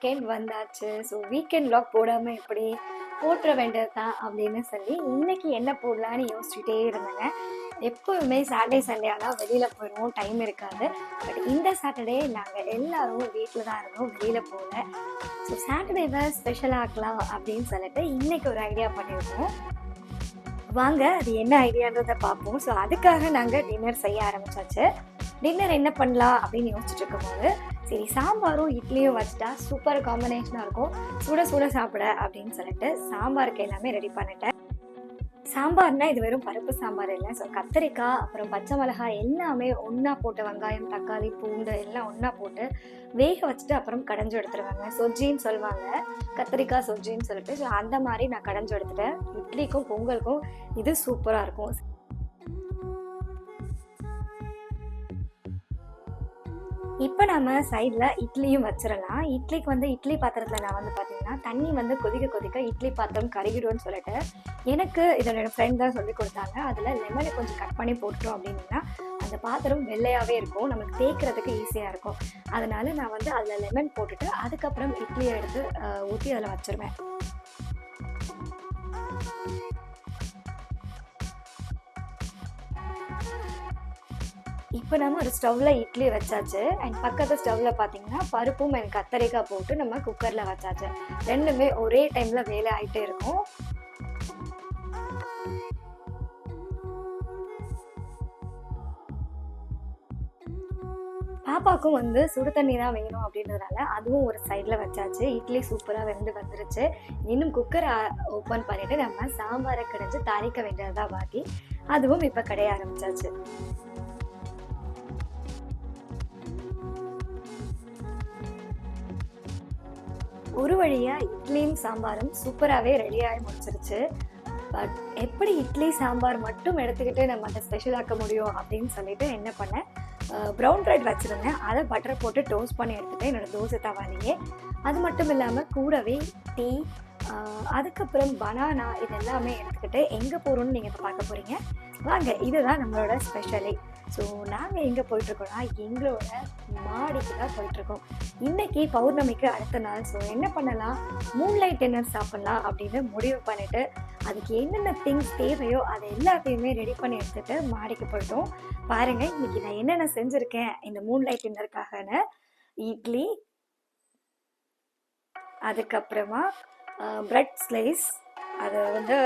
Weekend வந்தாச்சு. So weekend vlog போடாமல் எப்படி போட்டுற வேண்டியது தான் அப்படின்னு சொல்லி இன்னைக்கு என்ன போடலான்னு யோசிச்சுட்டே இருந்தேங்க. எப்போவுமே சாட்டர்டே சண்டே ஆனால் வெளியில் போயிடுவோம் டைம் இருக்காது. பட் இந்த சாட்டர்டே நாங்கள் எல்லாரும் வீட்டில் தான் இருந்தோம். வெளியில் போகல. ஸோ சாட்டர்டேவை ஸ்பெஷல் ஆக்கலாம் அப்படின்னு சொல்லிட்டு இன்னைக்கு ஒரு ஐடியா பண்ணியிருக்கோம். வாங்க அது என்ன ஐடியான்றதை பார்ப்போம். ஸோ அதுக்காக நாங்கள் டின்னர் செய்ய ஆரம்பிச்சாச்சு. டின்னர் என்ன பண்ணலாம் அப்படின்னு யோசிச்சுட்டு இருக்கும்போது சரி சாம்பாரும் இட்லியும் வச்சுட்டா சூப்பர் காம்பினேஷனாக இருக்கும். சுட சுட சாப்பிட அப்படின்னு சொல்லிட்டு சாம்பாருக்கு எல்லாமே ரெடி பண்ணிட்டேன். சாம்பார்னா இது வெறும் பருப்பு சாம்பார் இல்லை. ஸோ கத்திரிக்காய் அப்புறம் பச்சை மிளகாய் எல்லாமே ஒன்றா போட்டு வெங்காயம் தக்காளி பூண்டு எல்லாம் ஒன்றா போட்டு வேக வச்சுட்டு அப்புறம் கடைஞ்சு எடுத்துருவாங்க. சொஜ்ஜின்னு சொல்லுவாங்க. கத்திரிக்காய் சொஜ்ஜின்னு சொல்லிட்டு. ஸோ அந்த மாதிரி நான் கடைஞ்சு எடுத்துட்டேன். இட்லிக்கும் பொங்கலுக்கும் இது சூப்பராக இருக்கும். இப்போ நம்ம சைடில் இட்லியும் வச்சிடலாம் இட்லிக்கு வந்து இட்லி பாத்திரத்தில் நான் வந்து பார்த்தீங்கன்னா தண்ணி வந்து கொதிக்க கொதிக்க இட்லி பாத்திரம் கருகிடும்னு சொல்லிட்டு எனக்கு இதோட ஃப்ரெண்ட் தான் சொல்லி கொடுத்தாங்க. அதில் லெமனை கொஞ்சம் கட் பண்ணி போட்டோம் அப்படின்னா அந்த பாத்திரம் வெள்ளையாகவே இருக்கும். நமக்கு தேய்க்கிறதுக்கு ஈஸியாக இருக்கும். அதனால நான் வந்து அதில் லெமன் போட்டுட்டு அதுக்கப்புறம் இட்லியை எடுத்து ஊற்றி அதில் வச்சுருவேன். இப்போ நம்ம ஒரு ஸ்டவ்வில் இட்லி வச்சாச்சு. அண்ட் பக்கத்து ஸ்டவ்வில் பார்த்தீங்கன்னா பருப்பும் எனக்கு கத்தரிக்காய் போட்டு நம்ம குக்கரில் வச்சாச்சு. ரெண்டுமே ஒரே டைமில் வேலை ஆகிட்டே இருக்கும். பாப்பாவுக்கும் வந்து சுடு தண்ணி தான் வேணும் அப்படின்றதுனால அதுவும் ஒரு சைடில் வச்சாச்சு. இட்லி சூப்பராக வெந்து வந்துருச்சு. இன்னும் குக்கரை ஓப்பன் பண்ணிவிட்டு நம்ம சாம்பாரை கிடைச்சி தாளிக்க வேண்டியதுதான் பாக்கி. அதுவும் இப்போ கடைய ஆரம்பிச்சாச்சு. ஒரு வழியாக இட்லியும் சாம்பாரும் சூப்பராகவே ரெடியாகி முடிச்சிருச்சு. பட் எப்படி இட்லி சாம்பார் மட்டும் எடுத்துக்கிட்டு நம்ம அதை ஸ்பெஷலாக்க முடியும் அப்படின்னு சொல்லிட்டு என்ன பண்ணேன்? ப்ரௌன் ப்ரெட் வச்சுருந்தேன். அதை பட்டர் போட்டு டோஸ்ட் பண்ணி எடுத்துட்டேன். என்னோடய தோசை தவாலேயே. அது மட்டும் இல்லாமல் கூடவே டீ அதுக்கப்புறம் பனானா இது எல்லாமே எடுத்துக்கிட்டு எங்கே போகிறோம்னு நீங்கள் இப்போ பார்க்க போகிறீங்க வாங்க இதுதான் நம்மளோட ஸ்பெஷலே ஸோ நாங்கள் எங்கே போயிட்டுருக்கோம்னா எங்களோட மாடிக்கு தான் போயிட்டுருக்கோம். இன்னைக்கு பௌர்ணமிக்கு அடுத்த நாள். ஸோ என்ன பண்ணலாம்? மூன்லைட் டின்னர் சாப்பிட்லாம் அப்படின்னு முடிவு பண்ணிட்டு அதுக்கு என்னென்ன திங்ஸ் தேவையோ அதை எல்லாத்தையுமே ரெடி பண்ணி எடுத்துட்டு மாடிக்கு போயிட்டோம். பாருங்கள் இன்றைக்கி நான் என்னென்ன செஞ்சுருக்கேன் இந்த மூன்லைட் டின்னருக்காகன்னு இட்லி அதுக்கப்புறமா பிரெட் ஸ்லைஸ் அதை வந்து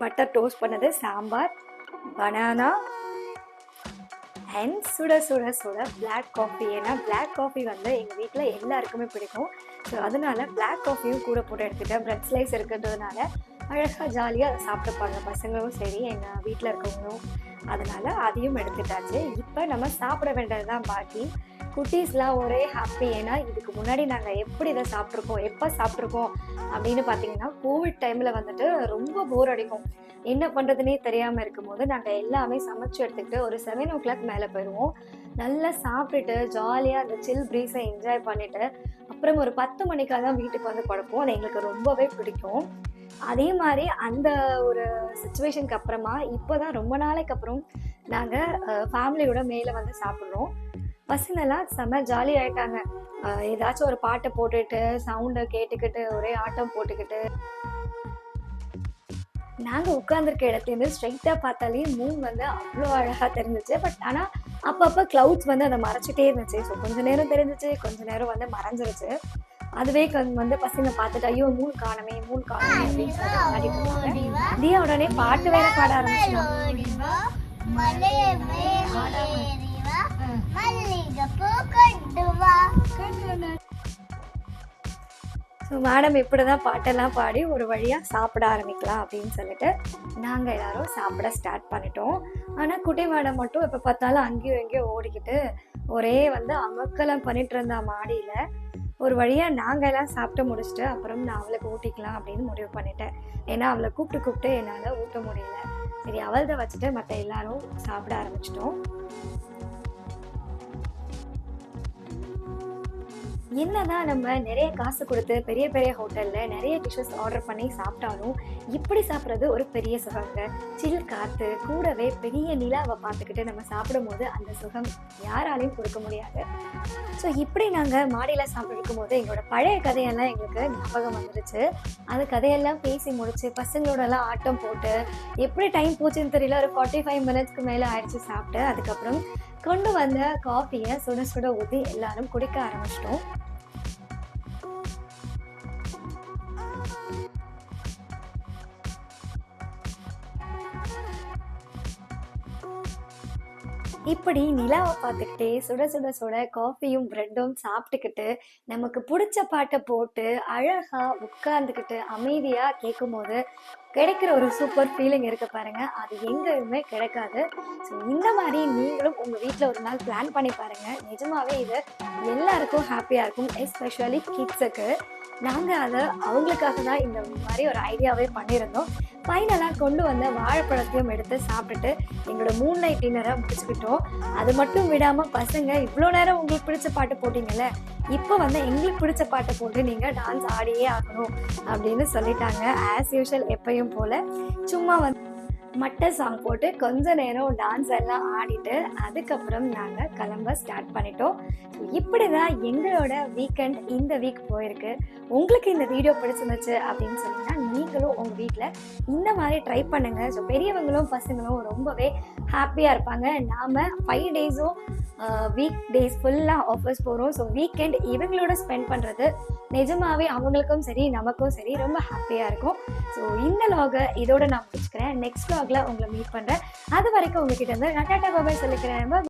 பட்டர் டோஸ்ட் பண்ணது சாம்பார் பனானா அண்ட் சுட சுட சுட பிளாக் காஃபி ஏன்னா பிளாக் காஃபி வந்து எங்கள் வீட்டில் எல்லாருக்குமே பிடிக்கும். ஸோ அதனால பிளாக் காஃபியும் கூட போட்டு எடுத்துக்கிட்டேன். பிரெட் ஸ்லைஸ் இருக்கிறதுனால அழகாக ஜாலியாக சாப்பிட்டுப்பாங்க பசங்களும் சரி எங்கள் வீட்டில் இருக்கவங்களும். அதனால அதையும் எடுத்துட்டாச்சு. இப்போ நம்ம சாப்பிட வேண்டியது தான் பாக்கி. குட்டீஸ்லாம் ஒரே ஹாப்பி ஏன்னா இதுக்கு முன்னாடி நாங்கள் எப்படி இதை சாப்பிட்ருக்கோம் எப்போ சாப்பிட்ருக்கோம் அப்படின்னு பார்த்தீங்கன்னா கோவிட் டைமில் வந்துட்டு ரொம்ப போர் அடிக்கும். என்ன பண்ணுறதுனே தெரியாமல் இருக்கும்போது நாங்கள் எல்லாமே சமைச்சு எடுத்துக்கிட்டு ஒரு செவன் ஓ கிளாக் மேலே போயிடுவோம் நல்லா சாப்பிட்டுட்டு ஜாலியாக அந்த சில் ப்ரீஸை என்ஜாய் பண்ணிவிட்டு அப்புறம் ஒரு பத்து மணிக்காக தான் வீட்டுக்கு வந்து படுப்போம். அது எங்களுக்கு ரொம்பவே பிடிக்கும். அதே மாதிரி அந்த ஒரு சுச்சுவேஷனுக்கு அப்புறமா இப்போ தான் ரொம்ப நாளைக்கு அப்புறம் நாங்கள் ஃபேமிலியோட மேலே வந்து சாப்பிட்றோம். பசங்கெல்லாம் செம்ம ஜாலி ஆயிட்டாங்க. ஏதாச்சும் ஒரு பாட்டை போட்டுட்டு சவுண்டை கேட்டுக்கிட்டு ஒரே ஆட்டம் போட்டுக்கிட்டு. நாங்கள் உட்காந்துருக்க இடத்துலேருந்து ஸ்ட்ரைட்டாக பார்த்தாலே மூன் வந்து அவ்வளோ அழகாக தெரிஞ்சிச்சு. பட் ஆனால் அப்பப்போ க்ளவுட்ஸ் வந்து அதை மறைச்சிட்டே இருந்துச்சு. ஸோ கொஞ்ச நேரம் தெரிஞ்சிச்சு கொஞ்ச நேரம் வந்து மறைஞ்சிருச்சு. அதுவே வந்து பசங்க பார்த்துட்டு ஐயோ மூணு காணமே மூணு காணமே அப்படின்னு சொல்லிட்டு விளையாடிட்டு உடனே பாட்டு வேற பாட ஆரம்பிச்சிட்டாங்க மேடம் இப்படி தான் பாட்டெல்லாம் பாடி ஒரு வழியாக சாப்பிட ஆரம்பிக்கலாம் அப்படின்னு சொல்லிட்டு நாங்கள் எல்லாரும் சாப்பிட ஸ்டார்ட் பண்ணிட்டோம். ஆனால் குட்டி மேடம் மட்டும் இப்போ பார்த்தாலும் அங்கேயும் எங்கேயும் ஓடிக்கிட்டு ஒரே வந்து அமக்கலம் பண்ணிட்டு இருந்தா மாடியில் ஒரு வழியாக நாங்கள் எல்லாம் சாப்பிட்டு முடிச்சுட்டு அப்புறம் நான் அவளுக்கு ஊட்டிக்கலாம் அப்படின்னு முடிவு பண்ணிட்டேன். ஏன்னா அவளை கூப்பிட்டு கூப்பிட்டு என்னால் ஊட்ட முடியல. சரி அவள்தான் வச்சுட்டு மற்ற எல்லாரும் சாப்பிட ஆரம்பிச்சிட்டோம். என்னதான் நம்ம நிறைய காசு கொடுத்து பெரிய பெரிய ஹோட்டலில் நிறைய டிஷ்ஷஸ் ஆர்டர் பண்ணி சாப்பிட்டாலும் இப்படி சாப்பிட்றது ஒரு பெரிய சுகங்க சில் காற்று கூடவே பெரிய நிலாவை பார்த்துக்கிட்டு நம்ம சாப்பிடும்போது அந்த சுகம் யாராலையும் கொடுக்க முடியாது. ஸோ இப்படி நாங்கள் மாடியில் சாப்பிட்டுருக்கும் போது எங்களோட பழைய கதையெல்லாம் எங்களுக்கு ஞாபகம் வந்துருச்சு. அந்த கதையெல்லாம் பேசி முடிச்சு பசங்களோடலாம் ஆட்டம் போட்டு எப்படி டைம் போச்சுன்னு தெரியல. ஒரு ஃபார்ட்டி ஃபைவ் மினிட்ஸ்க்கு மேலே ஆயிடுச்சு சாப்பிட்டு. அதுக்கப்புறம் கொண்டு வந்த காஃபியை சுட சுட ஊற்றி எல்லாரும் குடிக்க ஆரம்பிச்சிட்டோம். இப்படி நிலாவை பார்த்துக்கிட்டே சுட சுட சுட காஃபியும் ப்ரெட்டும் சாப்பிட்டுக்கிட்டு நமக்கு பிடிச்ச பாட்டை போட்டு அழகாக உட்கார்ந்துக்கிட்டு அமைதியாக கேட்கும்போது கிடைக்கிற ஒரு சூப்பர் ஃபீலிங் இருக்கு பாருங்க. அது எங்கேயுமே கிடைக்காது. ஸோ இந்த மாதிரி நீங்களும் உங்கள் வீட்டில் ஒரு நாள் பிளான் பண்ணி பாருங்க. நிஜமாவே இது எல்லாருக்கும் ஹாப்பியாக இருக்கும் எஸ்பெஷலி கிட்ஸுக்கு நாங்கள் அதை அவங்களுக்காக தான் இந்த மாதிரி ஒரு ஐடியாவே பண்ணியிருந்தோம். ஃபைனலாக கொண்டு வந்த வாழைப்பழத்தையும் எடுத்து சாப்பிட்டுட்டு எங்களோட மூணு நைட் டின்னரை முடிச்சுக்கிட்டோம். அது மட்டும் விடாமல் பசங்க இவ்வளோ நேரம் உங்களுக்கு பிடிச்ச பாட்டு போட்டிங்கல்ல இப்போ வந்து எங்களுக்கு பிடிச்ச பாட்டை போட்டு நீங்கள் டான்ஸ் ஆடியே ஆகணும் அப்படின்னு சொல்லிட்டாங்க. ஆஸ் யூஷுவல் எப்பயும் போல். சும்மா வந்து மட்டை சாங் போட்டு கொஞ்ச நேரம் டான்ஸ் எல்லாம் ஆடிட்டு அதுக்கப்புறம் நாங்கள் கிளம்ப ஸ்டார்ட் பண்ணிட்டோம். ஸோ இப்படி தான் எங்களோட வீக்கெண்ட் இந்த வீக் போயிருக்கு. உங்களுக்கு இந்த வீடியோ பிடிச்சிருந்துச்சு அப்படின்னு சொன்னீங்கன்னா நீங்களும் உங்கள் வீட்டில் இந்த மாதிரி ட்ரை பண்ணுங்கள் ஸோ பெரியவங்களும் பசங்களும் ரொம்பவே ஹாப்பியாக இருப்பாங்க. நாம் ஃபைவ் டேஸும் வீக் டேஸ் ஃபுல்லாக ஆஃபர்ஸ் போகிறோம் ஸோ வீக்கெண்ட் இவங்களோட ஸ்பெண்ட் பண்ணுறது நிஜமாவே அவங்களுக்கும் சரி நமக்கும் சரி ரொம்ப ஹாப்பியாக இருக்கும். ஸோ இந்த லாகை இதோட நான் முடிச்சுக்கிறேன். நெக்ஸ்ட் லாகில் உங்களை மீட் பண்ணுறேன் அது வரைக்கும் உங்ககிட்ட இருந்து நான் டாட்டா பாபாய் சொல்லிக்கிறேன்.